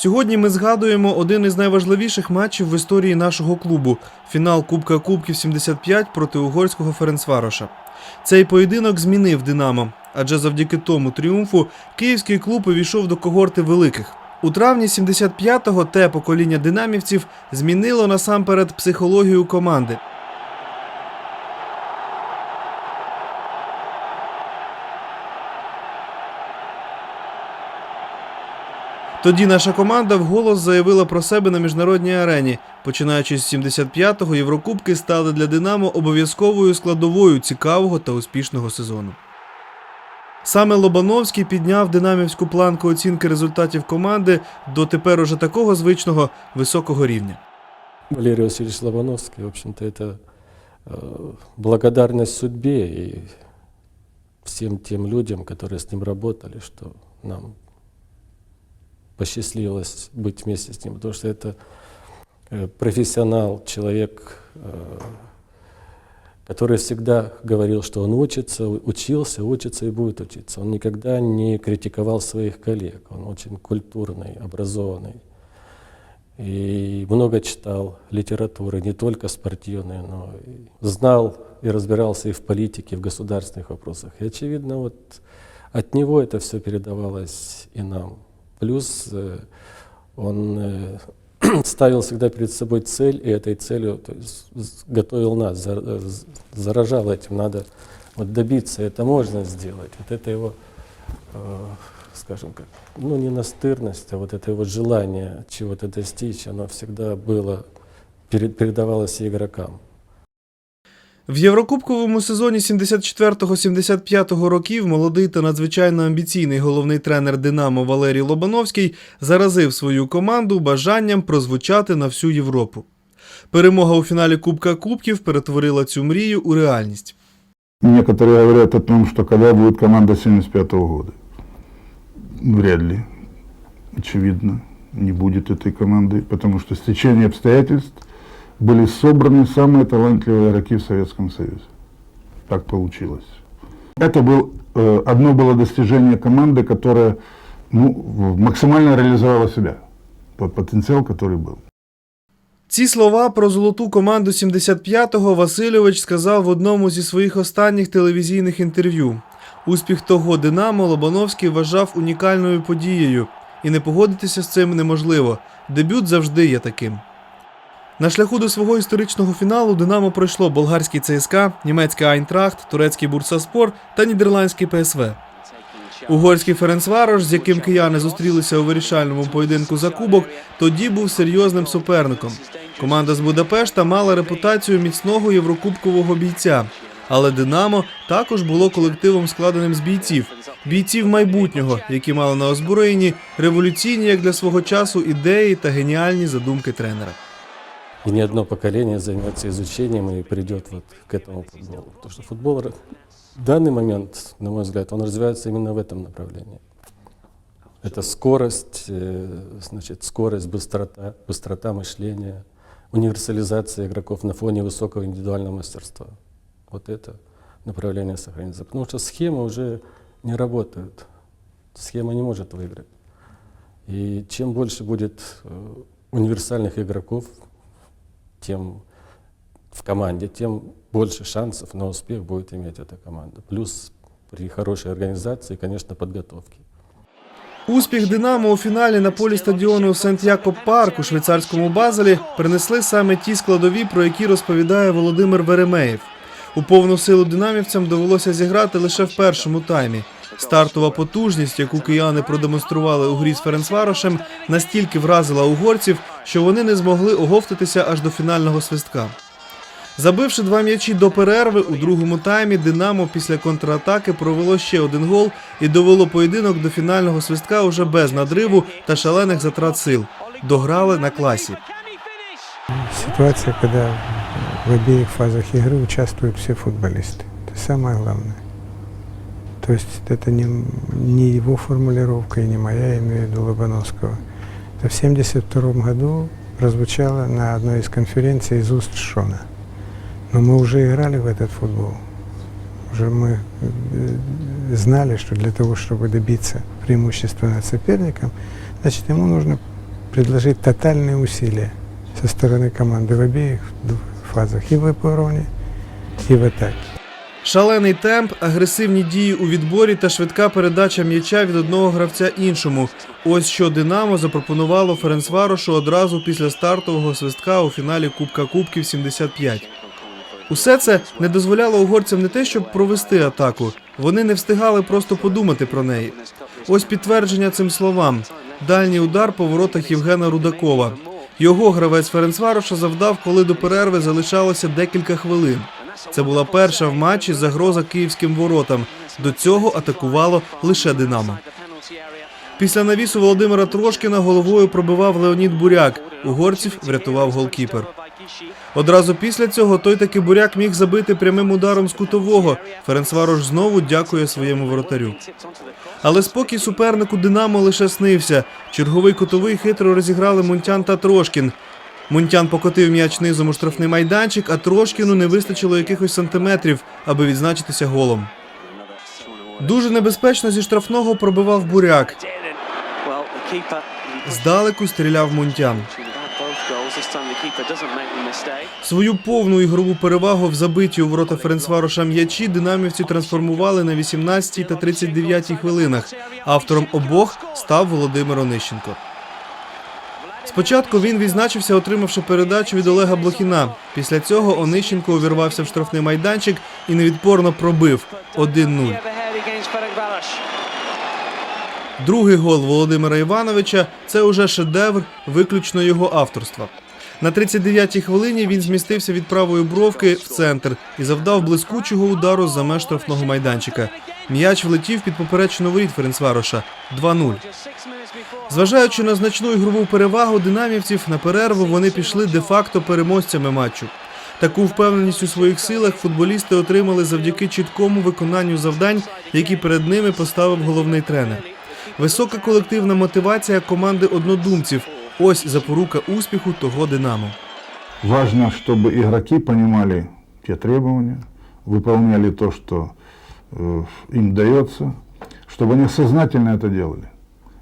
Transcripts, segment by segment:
Сьогодні ми згадуємо один із найважливіших матчів в історії нашого клубу фінал Кубка Кубків 75 проти угорського Ференцвароша. Цей поєдинок змінив Динамо, адже завдяки тому тріумфу київський клуб увійшов до когорти великих. У травні 75-го те покоління динамівців змінило насамперед психологію команди. Тоді наша команда вголос заявила про себе на міжнародній арені. Починаючи з 75-го, Єврокубки стали для Динамо обов'язковою складовою цікавого та успішного сезону. Саме Лобановський підняв динамівську планку оцінки результатів команди до тепер уже такого звичного високого рівня. Валерий Васильевич Лобановский, в общем-то, это э, благодарность судьбе и всем тем людям, которые с ним работали, что нам Посчастливилось быть вместе с ним, потому что это э, профессионал, человек, э, который всегда говорил, что он учится, учился, учится и будет учиться. Он никогда не критиковал своих коллег, он очень культурный, образованный. И много читал литературы, не только спортивной, но и знал и разбирался и в политике, и в государственных вопросах. И, очевидно, вот от него это все передавалось и нам. Плюс э, он э, ставил всегда перед собой цель, и этой целью то есть, с- готовил нас, за- э, з- заражал этим. Надо вот добиться, это можно сделать. Вот это его э, скажем как, ну не настырность, а вот это его желание чего-то достичь, оно всегда было, перед- передавалось игрокам. В Єврокубковому сезоні 74-75 років молодий та надзвичайно амбіційний головний тренер Динамо Валерій Лобановський заразив свою команду бажанням прозвучати на всю Європу. Перемога у фіналі Кубка Кубків перетворила цю мрію у реальність. Некоторые говорят о том, что когда будет команда 75 года. Вряд ли. Очевидно, не будет этой команды, потому что с течением обстоятельств были собраны самые талантливые игроки в Советском Союзе. Так получилось. Это был, э, одно было достижение команды, которая ну, в- максимально реализовала себя, тот потенциал, который был. Ці слова про золоту команду 75-го Васильович сказав в одному зі своїх останніх телевізійних інтерв'ю. Успіх того Динамо Лобановський вважав унікальною подією, і не погодитися з цим неможливо. Дебют завжди є таким. На шляху до свого історичного фіналу Динамо пройшло болгарський ЦСКА, німецький Айнтрахт, турецький Бурсаспор та нідерландський ПСВ. Угорський Ференцварош, з яким кияни зустрілися у вирішальному поєдинку за кубок, тоді був серйозним суперником. Команда з Будапешта мала репутацію міцного єврокубкового бійця. Але Динамо також було колективом, складеним з бійців, бійців майбутнього, які мали на озброєнні революційні, як для свого часу, ідеї та геніальні задумки тренера. И ни одно поколение займется изучением и придет вот к этому футболу. Потому что футбол в данный момент, на мой взгляд, он развивается именно в этом направлении. Это скорость, э, значит, скорость, быстрота, быстрота мышления, универсализация игроков на фоне высокого индивидуального мастерства. Вот это направление сохранится. Потому что схемы уже не работают. Схема не может выиграть. И чем больше будет э, универсальных игроков, тем в команде, тем больше шансов на успех будет иметь эта команда. Плюс при хорошей организации, конечно, подготовке. Успіх Динамо у фіналі на полі стадіону Сент Якоб Парк у швейцарському Базелі принесли саме ті складові, про які розповідає Володимир Веремеєв. У повну силу динамівцям довелося зіграти лише в першому таймі. Стартова потужність, яку кияни продемонстрували у грі з Ференцварошем, настільки вразила угорців, що вони не змогли оговтатися аж до фінального свистка. Забивши два м'ячі до перерви, у другому таймі Динамо після контратаки провело ще один гол і довело поєдинок до фінального свистка уже без надриву та шалених затрат сил. Дограли на класі. Ситуация, когда в обеих фазах игры участвуют все футболисты. Это самое главное. То есть это не, не его формулировка и не моя, я имею в виду Лобановского. Это в 1972 году прозвучало на одной из конференций из уст Шона. Но мы уже играли в этот футбол. Уже мы э, знали, что для того, чтобы добиться преимущества над соперником, значит, ему нужно предложить тотальные усилия со стороны команды в обеих фазах, и в обороне, и в атаке. Шалений темп, агресивні дії у відборі та швидка передача м'яча від одного гравця іншому. Ось що Динамо запропонувало Ференцварошу одразу після стартового свистка у фіналі Кубка Кубків 75. Усе це не дозволяло угорцям не те, щоб провести атаку. Вони не встигали просто подумати про неї. Ось підтвердження цим словам: дальній удар по воротах Євгена Рудакова. Його гравець Ференцвароша завдав, коли до перерви залишалося декілька хвилин. Це була перша в матчі загроза київським воротам. До цього атакувало лише Динамо. Після навісу Володимира Трошкіна головою пробивав Леонід Буряк. Угорців врятував голкіпер. Одразу після цього той таки буряк міг забити прямим ударом з кутового. Ференцварош знову дякує своєму воротарю. Але спокій супернику Динамо лише снився. Черговий кутовий хитро розіграли Мунтян та Трошкін. Мунтян покотив м'яч низом у штрафний майданчик, а Трошкіну не вистачило якихось сантиметрів, аби відзначитися голом. Дуже небезпечно зі штрафного пробивав буряк. Здалеку стріляв Мунтян. Свою повну ігрову перевагу в забиті у ворота Ференцвароша м'ячі динамівці трансформували на 18 та 39 хвилинах. Автором обох став Володимир Онищенко. Спочатку він відзначився, отримавши передачу від Олега Блохіна. Після цього Онищенко увірвався в штрафний майданчик і невідпорно пробив 1-0. Другий гол Володимира Івановича це уже шедевр виключно його авторства. На 39-й хвилині він змістився від правої бровки в центр і завдав блискучого удару за меж штрафного майданчика. М'яч влетів під поперечину воріт Ференцвароша 2-0. Зважаючи на значну ігрову перевагу динамівців, на перерву вони пішли де-факто переможцями матчу. Таку впевненість у своїх силах футболісти отримали завдяки чіткому виконанню завдань, які перед ними поставив головний тренер. Висока колективна мотивація команди однодумців. Ось запорука успіху того Динамо. Важно, чтобы игроки понимали те требования, выполняли то, что э, им дается, чтобы они сознательно это делали.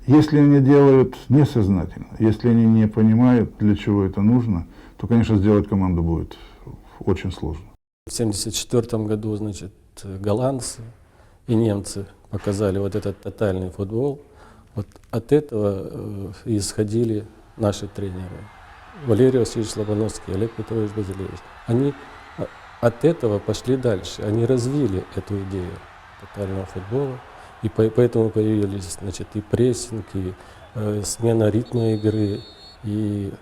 Если они делают несознательно, если они не понимают, для чего это нужно, то, конечно, сделать команду будет очень сложно. В 1974 году, значит, голландцы и немцы показали вот этот тотальный футбол. Вот от этого э, исходили наши тренеры. Валерий Васильевич Лобановский, Олег Петрович Базилевич. Они а, от этого пошли дальше. Они развили эту идею тотального футбола. И по- поэтому появились значит, и прессинг, и э, смена ритма игры, и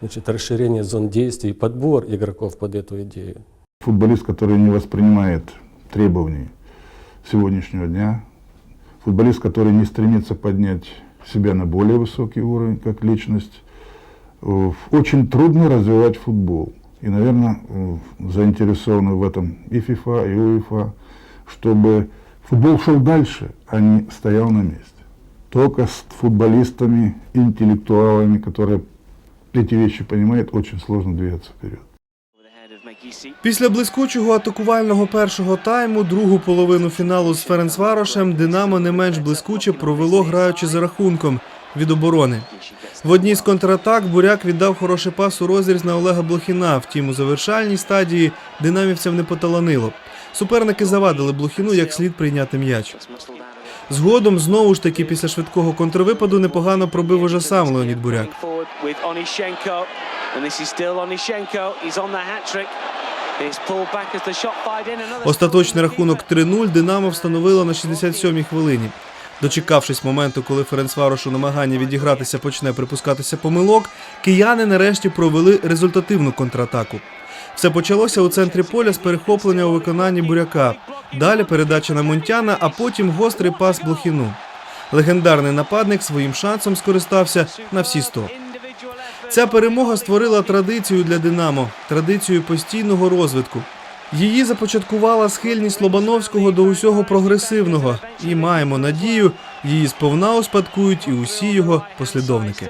значит, расширение зон действий, и подбор игроков под эту идею. Футболист, который не воспринимает требований сегодняшнего дня, футболист, который не стремится поднять себя на более высокий уровень как личность, э, очень трудно развивать футбол. И, наверное, э, заинтересованы в этом и ФИФА, и УЕФА, чтобы футбол шел дальше, а не стоял на месте. Только с футболистами, интеллектуалами, которые эти вещи понимают, очень сложно двигаться вперед. Після блискучого атакувального першого тайму другу половину фіналу з Ференцварошем Динамо не менш блискуче провело, граючи за рахунком від оборони. В одній з контратак Буряк віддав хороший пас у розріз на Олега Блохіна. Втім, у завершальній стадії динамівцям не поталанило. Суперники завадили Блохіну як слід прийняти м'яч. Згодом, знову ж таки, після швидкого контрвипаду непогано пробив уже сам Леонід Буряк. Остаточний рахунок 3-0 Динамо встановило на 67-й хвилині. Дочекавшись моменту, коли Ференцварош у намаганні відігратися почне припускатися помилок, кияни нарешті провели результативну контратаку. Все почалося у центрі поля з перехоплення у виконанні буряка. Далі передача на Монтяна, а потім гострий пас Блохіну. Легендарний нападник своїм шансом скористався на всі 100. Ця перемога створила традицію для Динамо, традицію постійного розвитку. Її започаткувала схильність Лобановського до усього прогресивного, і маємо надію, її сповна успадкують і усі його послідовники.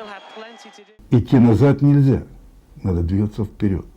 Идти назад нельзя, надо двигаться вперед.